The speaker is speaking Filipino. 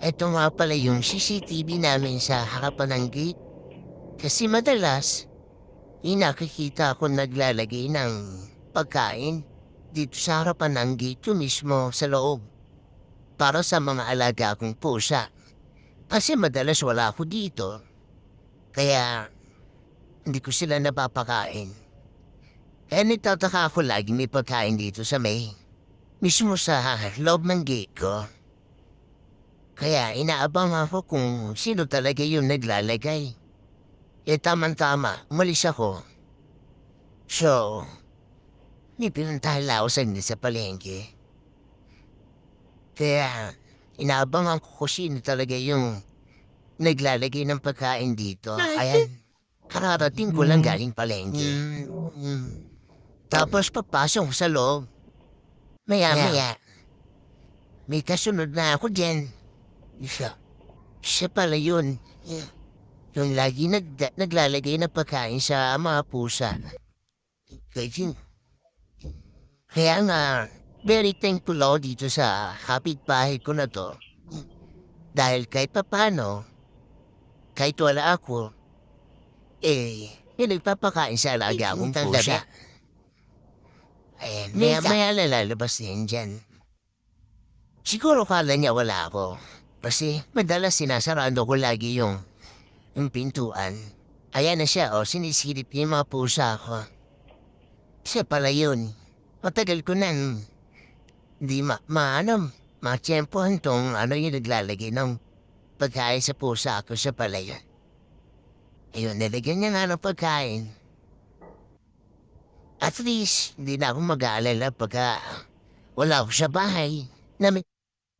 Eto nga pala yung CCTV namin sa harapan ng gate. Kasi madalas, inakikita ko naglalagay ng pagkain dito sa harapan ng gate ko mismo sa loob. Para sa mga alaga kong pusa. Kasi madalas wala ako dito. Kaya hindi ko sila napapakain. Kaya nagtataka ako lagi may pagkain dito sa may. Mismo sa loob ng gate ko. Kaya inaabang ako kung sino talaga yung naglalagay. Eh tama-tama, umalis ako. So, may pinuntahan ako sa sa palengke. Kaya, inaabangan ko kung sino talaga yung naglalagay ng pagkain dito. Ayan, kararating ko lang galing palengke. Tapos papasok ko sa loob. Maya-maya, may kasunod na ako dyan. Siya. Siya pala yun. Yung lagi nag naglalagay ng pagkain sa mga pusa. Kaya, kaya nga, very thankful ako dito sa kapitbahay ko na to. Dahil kahit papano, kahit wala ako, eh, may nagpapakain sa alaga akong pusa. Eh, maya maya lalabas din dyan. Siguro kala niya wala ako. Kasi madalas sinasarado ko lagi yung, yung pintuan. Ayan na siya, o, sinisilip niya yung mga pusa ko. Siya pala yun. Matagal ko na, hindi ma, ma, ano, matsyempohan tong ano yung naglalagay ng pagkain sa pusa ko sa pala yun. Ayun, nilagyan niya nga ng pagkain. At least, hindi na ako mag-aalala pagka wala ako sa bahay na may